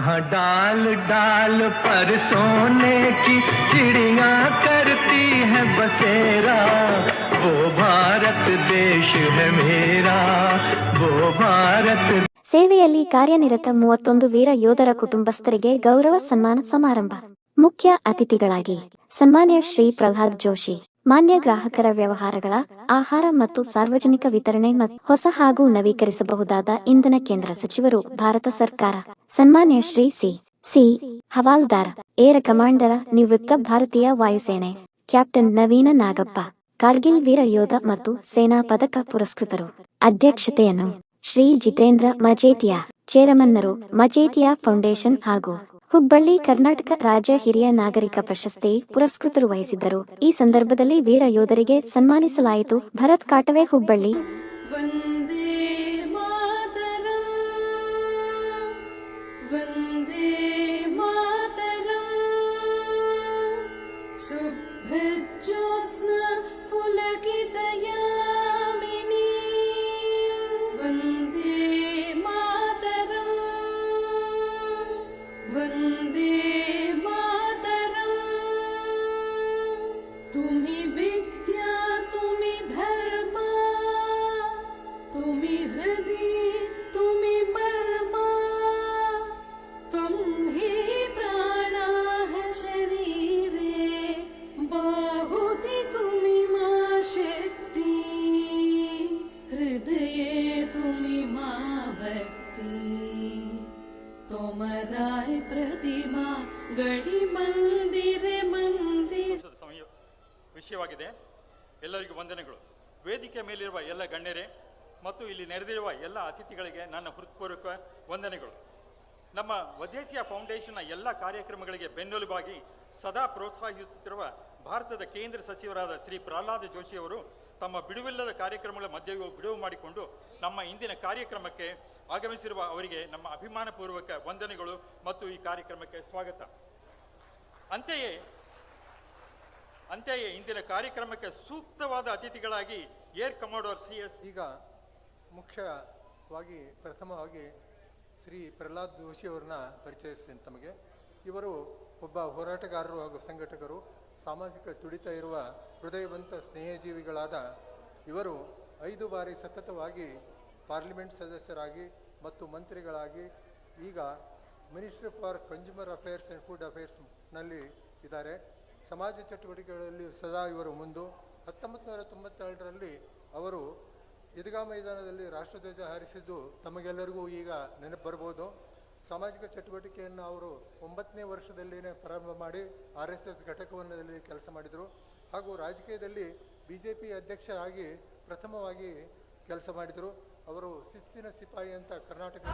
जहाँ डाल डाल पर सोने की चिड़िया करती है बसेरा वो भारत देश है मेरा वो भारत ಸೇವೆಯಲ್ಲಿ ಕಾರ್ಯನಿರತ ಮೂವತ್ತೊಂದು ವೀರ ಯೋಧರ ಕುಟುಂಬಸ್ಥರಿಗೆ ಗೌರವ ಸನ್ಮಾನ ಸಮಾರಂಭ ಮುಖ್ಯ ಅತಿಥಿಗಳಾಗಿ ಸನ್ಮಾನ್ಯ ಶ್ರೀ ಪ್ರಹ್ಲಾದ್ ಜೋಶಿ ಮಾನ್ಯ ಗ್ರಾಹಕರ ವ್ಯವಹಾರಗಳ ಆಹಾರ ಮತ್ತು ಸಾರ್ವಜನಿಕ ವಿತರಣೆ ಮತ್ತು ಹೊಸ ಹಾಗೂ ನವೀಕರಿಸಬಹುದಾದ ಇಂಧನ ಕೇಂದ್ರ ಸಚಿವರು ಭಾರತ ಸರ್ಕಾರ. ಸನ್ಮಾನ್ಯ Shri C. C. Havaldar, air commander ನಿವೃತ್ತ ಭಾರತೀಯ ವಾಯುಸೇನೆ, ಕ್ಯಾಪ್ಟನ್ ನವೀನ ನಾಗಪ್ಪ, ಕಾರ್ಗಿಲ್ ವೀರ ಯೋಧ ಮತ್ತು ಸೇನಾ ಪದಕ ಪುರಸ್ಕೃತರು. ಅಧ್ಯಕ್ಷತೆಯನ್ನು ಶ್ರೀ ಜಿತೇಂದ್ರ ಮಜೇತಿಯಾ, ಚೇರಮನ್ನರು ಮಜೇತಿಯಾ ಫೌಂಡೇಶನ್ ಹಾಗೂ ಹುಬ್ಬಳ್ಳಿ ಕರ್ನಾಟಕ ರಾಜ್ಯ ಹಿರಿಯ ನಾಗರಿಕ ಪ್ರಶಸ್ತಿ ಪುರಸ್ಕೃತರು ವಹಿಸಿದ್ದರು. ಈ ಸಂದರ್ಭದಲ್ಲಿ ವೀರ ಯೋಧರಿಗೆ ಸನ್ಮಾನಿಸಲಾಯಿತು. ಭರತ್ ಕಾಟವೆ ಹುಬ್ಬಳ್ಳಿ. ವೇದಿಕೆ ಮೇಲಿರುವ ಎಲ್ಲ ಗಣ್ಯರೇ ಮತ್ತು ಇಲ್ಲಿ ನೆರೆದಿರುವ ಎಲ್ಲ ಅತಿಥಿಗಳಿಗೆ ನನ್ನ ಹೃತ್ಪೂರ್ವಕ ವಂದನೆಗಳು. ನಮ್ಮ ವಜೇತಿಯ ಫೌಂಡೇಶನ್ನ ಎಲ್ಲ ಕಾರ್ಯಕ್ರಮಗಳಿಗೆ ಬೆನ್ನೆಲುಬಾಗಿ ಸದಾ ಪ್ರೋತ್ಸಾಹಿಸುತ್ತಿರುವ ಭಾರತದ ಕೇಂದ್ರ ಸಚಿವರಾದ ಶ್ರೀ ಪ್ರಹ್ಲಾದ್ ಜೋಶಿ ಅವರು ತಮ್ಮ ಬಿಡುವಿಲ್ಲದ ಕಾರ್ಯಕ್ರಮಗಳ ಮಧ್ಯೆಯೂ ಬಿಡುವು ಮಾಡಿಕೊಂಡು ನಮ್ಮ ಇಂದಿನ ಕಾರ್ಯಕ್ರಮಕ್ಕೆ ಆಗಮಿಸಿರುವ ಅವರಿಗೆ ನಮ್ಮ ಅಭಿಮಾನಪೂರ್ವಕ ವಂದನೆಗಳು ಮತ್ತು ಈ ಕಾರ್ಯಕ್ರಮಕ್ಕೆ ಸ್ವಾಗತ. ಅಂತೆಯೇ ಅಂತೆಯೇ ಇಂದಿನ ಕಾರ್ಯಕ್ರಮಕ್ಕೆ ಸೂಕ್ತವಾದ ಅತಿಥಿಗಳಾಗಿ ಏರ್ ಕಮಾಂಡರ್ ಸಿ ಎಸ್. ಈಗ ಮುಖ್ಯವಾಗಿ, ಪ್ರಥಮವಾಗಿ ಶ್ರೀ ಪ್ರಹ್ಲಾದ್ ಜೋಶಿ ಅವರನ್ನ ಪರಿಚಯಿಸ್ತೀನಿ ತಮಗೆ. ಇವರು ಒಬ್ಬ ಹೋರಾಟಗಾರರು ಹಾಗೂ ಸಂಘಟಕರು, ಸಾಮಾಜಿಕ ತುಡಿತ ಇರುವ ಹೃದಯವಂತ ಸ್ನೇಹಜೀವಿಗಳಾದ ಇವರು ಐದು ಬಾರಿ ಸತತವಾಗಿ ಪಾರ್ಲಿಮೆಂಟ್ ಸದಸ್ಯರಾಗಿ ಮತ್ತು ಮಂತ್ರಿಗಳಾಗಿ ಈಗ ministry for consumer affairs and food ಅಫೇರ್ಸ್ನಲ್ಲಿ ಇದ್ದಾರೆ. ಸಮಾಜ ಚಟುವಟಿಕೆಗಳಲ್ಲಿ ಸದಾ ಇವರು ಮುಂದು. ಹತ್ತೊಂಬತ್ತು ನೂರ ತೊಂಬತ್ತೆರಡರಲ್ಲಿ ಅವರು ಈದ್ಗಾ ಮೈದಾನದಲ್ಲಿ ರಾಷ್ಟ್ರಧ್ವಜ ಹಾರಿಸಿದ್ದು ತಮಗೆಲ್ಲರಿಗೂ ಈಗ ನೆನಪು ಬರ್ಬೋದು. ಸಾಮಾಜಿಕ ಚಟುವಟಿಕೆಯನ್ನು ಅವರು ಒಂಬತ್ತನೇ ವರ್ಷದಲ್ಲಿನೇ ಪ್ರಾರಂಭ ಮಾಡಿ ಆರ್ ಎಸ್ ಎಸ್ ಘಟಕವನ್ನದಲ್ಲಿ ಕೆಲಸ ಮಾಡಿದರು. ಹಾಗೂ ರಾಜಕೀಯದಲ್ಲಿ ಬಿ ಜೆ ಪಿ ಅಧ್ಯಕ್ಷರಾಗಿ ಪ್ರಥಮವಾಗಿ ಕೆಲಸ ಮಾಡಿದರು. ಅವರು ಶಿಸ್ತಿನ ಸಿಪಾಯಿ ಅಂತ ಕರ್ನಾಟಕ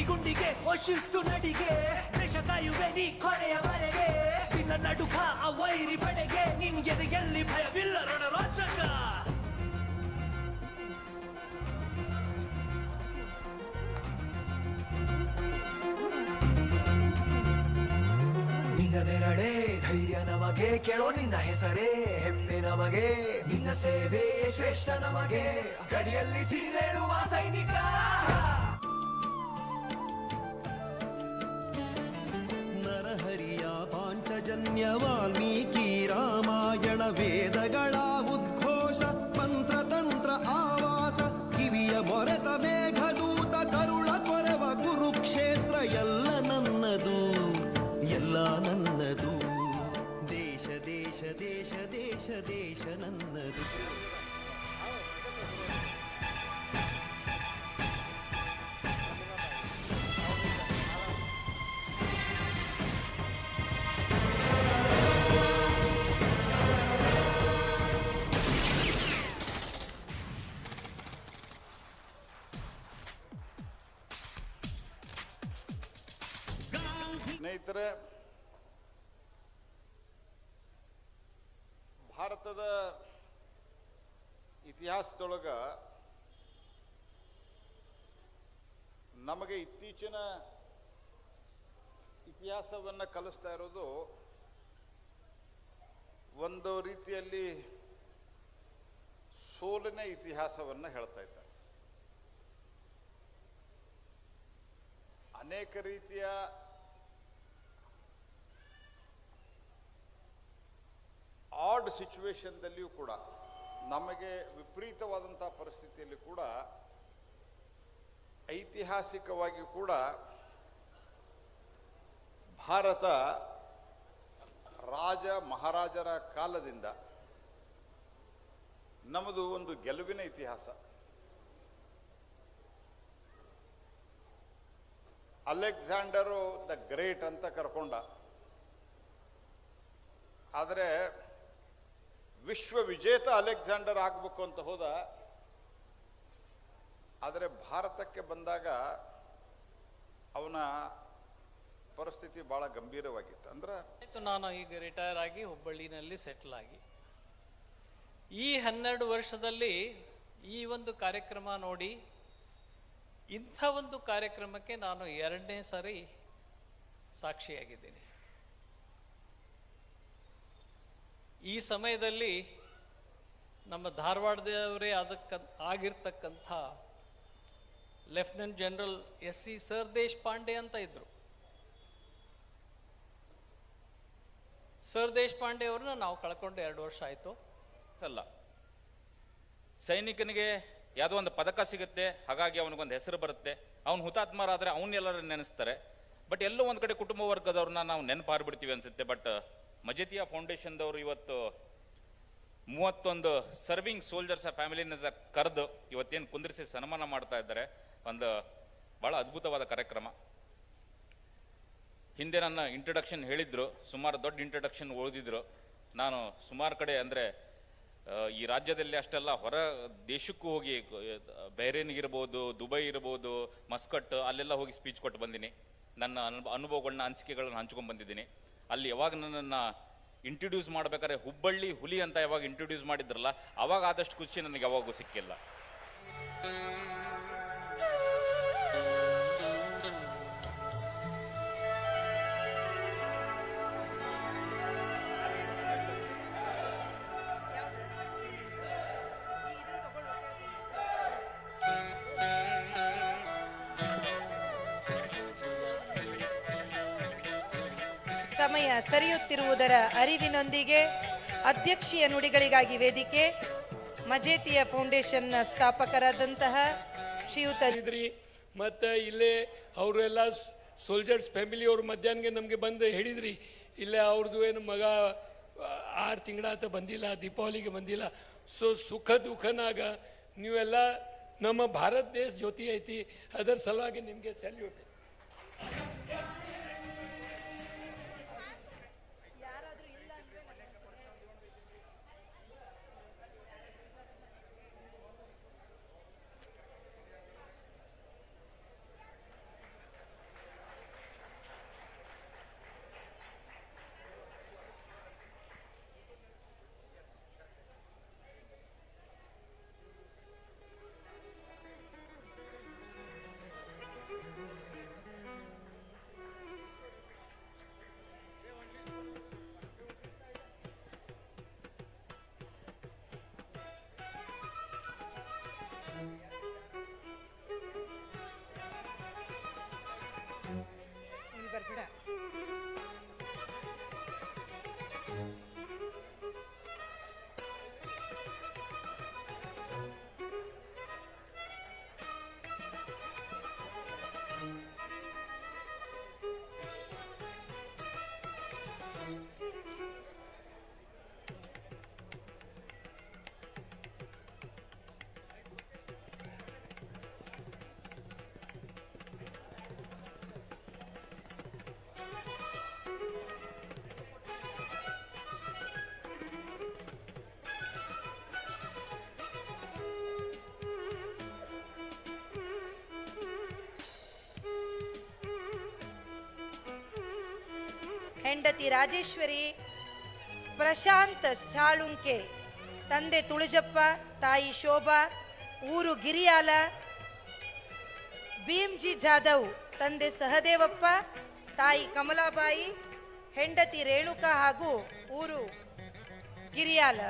ಗಟ್ಟಿಗುಂಡಿಗೆ ವಶಿಸ್ತು ನಡಿಗೆ ದೇಶ ಕಾಯುವೆ ನೀ ಕೊನೆಯವರೆಗೆ ನಿನ್ನ ನಡುಕ ಆ ವೈರಿ ಪಡೆಗೆ ನಿನ್ ಎಲ್ಲಿ ಭಯವಿಲ್ಲ ರಣರೋಚಕ ನಿನ್ನ ಧೈರ್ಯ ನಮಗೆ, ಕೇಳೋ ನಿನ್ನ ಹೆಸರೇ, ಹೆಮ್ಮೆ ನಮಗೆ, ನಿನ್ನ ಸೇವೆ ಶ್ರೇಷ್ಠ ನಮಗೆ. ಗಡಿಯಲ್ಲಿ ಸಿಡಿದೇಳುವ ಸೈನಿಕ. ಪಾಂಚಜನ್ಯ ವಾಲ್ಮೀಕಿ ರಾಮಾಯಣ ವೇದಗಳ ಉದ್ಘೋಷ, ಮಂತ್ರತಂತ್ರ ಆವಾಸ, ಕಿವಿಯ ಮೊರೆತ ಮೇಘದೂತ, ಕರುಳ ಕೊರವ ಕುರುಕ್ಷೇತ್ರ, ಎಲ್ಲ ನನ್ನದು ಎಲ್ಲ ನನ್ನದು. ದೇಶ ದೇಶ ದೇಶ ದೇಶ ದೇಶ ನನ್ನದು. ಸ್ನೇಹಿತರೆ, ಭಾರತದ ಇತಿಹಾಸದೊಳಗ ನಮಗೆ ಇತ್ತೀಚಿನ ಇತಿಹಾಸವನ್ನು ಕಲಿಸ್ತಾ ಇರೋದು ಒಂದು ರೀತಿಯಲ್ಲಿ ಸೋಲಿನ ಇತಿಹಾಸವನ್ನು ಹೇಳ್ತಾ ಇದ್ದಾರೆ. ಅನೇಕ ರೀತಿಯ ಆಡ್ ಸಿಚುವೇಶನ್ದಲ್ಲಿಯೂ ಕೂಡ, ನಮಗೆ ವಿಪರೀತವಾದಂಥ ಪರಿಸ್ಥಿತಿಯಲ್ಲಿ ಕೂಡ ಐತಿಹಾಸಿಕವಾಗಿ ಕೂಡ ಭಾರತ ರಾಜ ಮಹಾರಾಜರ ಕಾಲದಿಂದ ನಮ್ಮದು ಒಂದು ಗೆಲುವಿನ ಇತಿಹಾಸ. ಅಲೆಕ್ಸಾಂಡರು ದ ಗ್ರೇಟ್ ಅಂತ ಕರ್ಕೊಂಡ. ಆದರೆ ವಿಶ್ವ ವಿಜೇತ ಅಲೆಕ್ಸಾಂಡರ್ ಆಗಬೇಕು ಅಂತ ಹೋದ. ಆದರೆ ಭಾರತಕ್ಕೆ ಬಂದಾಗ ಅವನ ಪರಿಸ್ಥಿತಿ ಬಹಳ ಗಂಭೀರವಾಗಿತ್ತು. ಅಂದ್ರೆ ನಾನು ಈಗ ರಿಟೈರ್ ಆಗಿ ಹುಬ್ಬಳ್ಳಿನಲ್ಲಿ ಸೆಟ್ಲ್ ಆಗಿ. ಈ ಹನ್ನೆರಡು ವರ್ಷದಲ್ಲಿ ಈ ಒಂದು ಕಾರ್ಯಕ್ರಮ ನೋಡಿ, ಇಂಥ ಒಂದು ಕಾರ್ಯಕ್ರಮಕ್ಕೆ ನಾನು ಎರಡನೇ ಸಾರಿ ಸಾಕ್ಷಿಯಾಗಿದ್ದೀನಿ. ಈ ಸಮಯದಲ್ಲಿ ನಮ್ಮ ಧಾರವಾಡದವರೇ ಅದಕ್ಕ ಆಗಿರ್ತಕ್ಕಂಥ lieutenant general S C sir Deshpande ಅಂತ ಇದ್ದರು ಸರ್ ದೇಶಪಾಂಡೆ ಅವ್ರನ್ನ ನಾವು ಕಳ್ಕೊಂಡು ಎರಡು ವರ್ಷ ಆಯಿತು. ಅಲ್ಲ, ಸೈನಿಕನಿಗೆ ಯಾವುದೋ ಒಂದು ಪದಕ ಸಿಗುತ್ತೆ, ಹಾಗಾಗಿ ಅವನಿಗೊಂದು ಹೆಸರು ಬರುತ್ತೆ. ಅವನು ಹುತಾತ್ಮರಾದರೆ ಅವನ್ನೆಲ್ಲರೂ ನೆನೆಸ್ತಾರೆ. ಬಟ್ ಎಲ್ಲೋ ಒಂದು ಕಡೆ ಕುಟುಂಬ ವರ್ಗದವ್ರನ್ನ ನಾವು ನೆನಪಾರ್ಬಿಡ್ತೀವಿ ಅನ್ಸುತ್ತೆ, ಬಟ್ ಮಜತಿಯಾ ಫೌಂಡೇಶನ್ದವರು ಇವತ್ತು ಮೂವತ್ತೊಂದು ಸರ್ವಿಂಗ್ ಸೋಲ್ಜರ್ಸ್ ಆ ಫ್ಯಾಮಿಲಿನ ಕರೆದು ಇವತ್ತೇನು ಕುಂದಿರಿಸಿ ಸನ್ಮಾನ ಮಾಡ್ತಾ ಇದ್ದಾರೆ, ಒಂದು ಭಾಳ ಅದ್ಭುತವಾದ ಕಾರ್ಯಕ್ರಮ. ಹಿಂದೆ ನನ್ನ ಇಂಟ್ರಡಕ್ಷನ್ ಹೇಳಿದ್ರು, ಸುಮಾರು ದೊಡ್ಡ ಇಂಟ್ರಡಕ್ಷನ್ ಓದಿದ್ರು. ನಾನು ಸುಮಾರು ಕಡೆ ಅಂದರೆ ಈ ರಾಜ್ಯದಲ್ಲಿ ಅಷ್ಟೆಲ್ಲ ಹೊರ ದೇಶಕ್ಕೂ ಹೋಗಿ ಬೈರೇನ್ಗಿರ್ಬೋದು ದುಬೈ ಇರ್ಬೋದು, ಮಸ್ಕಟ್, ಅಲ್ಲೆಲ್ಲ ಹೋಗಿ ಸ್ಪೀಚ್ ಕೊಟ್ಟು ಬಂದೀನಿ. ನನ್ನ ಅನುಭ ಅನುಭವಗಳನ್ನ ಅನಿಸಿಕೆಗಳನ್ನ ಹಂಚ್ಕೊಂಡು ಬಂದಿದ್ದೀನಿ. ಅಲ್ಲಿ ಯಾವಾಗ ನನ್ನನ್ನು ಇಂಟ್ರೊಡ್ಯೂಸ್ ಮಾಡ್ಬೇಕಾದ್ರೆ ಹುಬ್ಬಳ್ಳಿ ಹುಲಿ ಅಂತ ಯಾವಾಗ ಇಂಟ್ರೊಡ್ಯೂಸ್ ಮಾಡಿದ್ರಲ್ಲ, ಅವಾಗ ಆದಷ್ಟು ಖುಷಿ ನನಗೆ ಯಾವಾಗೂ ಸಿಕ್ಕಿಲ್ಲ. ಸಮಯ ಸರಿಯುತ್ತಿರುವುದರ ಅರಿವಿನೊಂದಿಗೆ ಅಧ್ಯಕ್ಷೀಯ ನುಡಿಗಳಿಗಾಗಿ ವೇದಿಕೆ, ಮಜೇತಿಯ ಫೌಂಡೇಶನ್ನ ಸ್ಥಾಪಕರಾದಂತಹ ಶ್ರೀಯುತ ಮತ್ತೆ ಇಲ್ಲೇ ಅವರೆಲ್ಲ ಸೋಲ್ಜರ್ಸ್ ಫ್ಯಾಮಿಲಿ ಅವರು ಮಧ್ಯಾಹ್ನಗೆ ನಮಗೆ ಬಂದು ಹೇಳಿದ್ರಿ, ಇಲ್ಲೇ ಅವ್ರದ್ದು ಏನು ಮಗ ಆರು ತಿಂಗಳಾತ ಬಂದಿಲ್ಲ, ದೀಪಾವಳಿಗೆ ಬಂದಿಲ್ಲ. ಸೊ ಸುಖ ದುಃಖನಾಗ ನೀವೆಲ್ಲ ನಮ್ಮ ಭಾರತ ದೇಶ ಜ್ಯೋತಿ ಐತಿ, ಅದರ ಸಲುವಾಗಿ ನಿಮಗೆ ಸಲ್ಯೂಟ್ ಹೆಂಡತಿ ರಾಜೇಶ್ವರಿ, ಪ್ರಶಾಂತ್ ಸಾಳುಂಕೆ ತಂದೆ ತುಳಜಪ್ಪ, ತಾಯಿ ಶೋಭಾ, ಊರು ಗಿರಿಯಾಲ, ಭೀಮ್ಜಿ ಜಾಧವ್, ತಂದೆ ಸಹದೇವಪ್ಪ, ತಾಯಿ ಕಮಲಾಬಾಯಿ, ಹೆಂಡತಿ ರೇಣುಕಾ ಹಾಗೂ ಊರು ಗಿರಿಯಾಲ.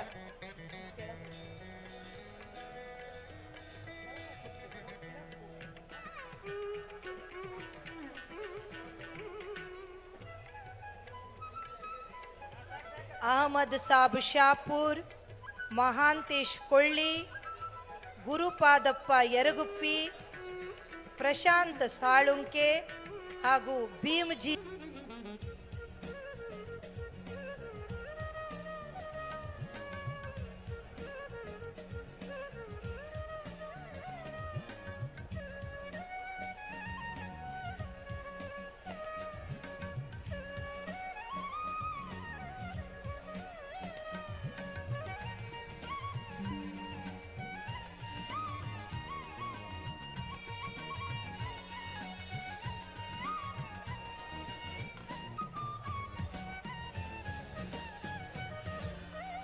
ಅಹಮದ್ ಸಾಬ್ ಶಾಪೂರ್ ಮಹಾಂತೇಶ್ ಕೊಳ್ಳಿ ಗುರುಪಾದಪ್ಪ ಯರಗುಪ್ಪಿ ಪ್ರಶಾಂತ್ ಸಾಳುಂಕೆ ಹಾಗೂ ಭೀಮ್ಜಿ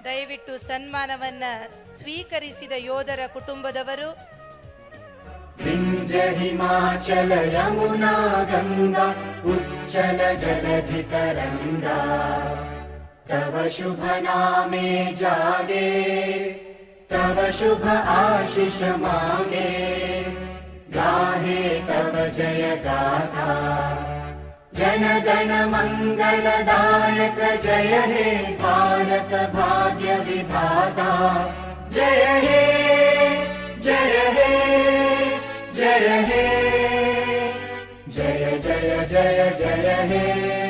ದಯವಿಟ್ಟು ಸನ್ಮಾನವನ್ನ ಸ್ವೀಕರಿಸಿದ ಯೋಧರ ಕುಟುಂಬದವರು विन्ध्य हिमाचल यमुना गङ्गा उच्चल जलधितरङ्गा तव शुभ नामे जागे तव शुभ आशिष मागे गाहे तव जय गाथा मङ्गलदायक जय हे भारत भाग्य विधाता। जय हे जय हे जय हे। जय जय जय जय हे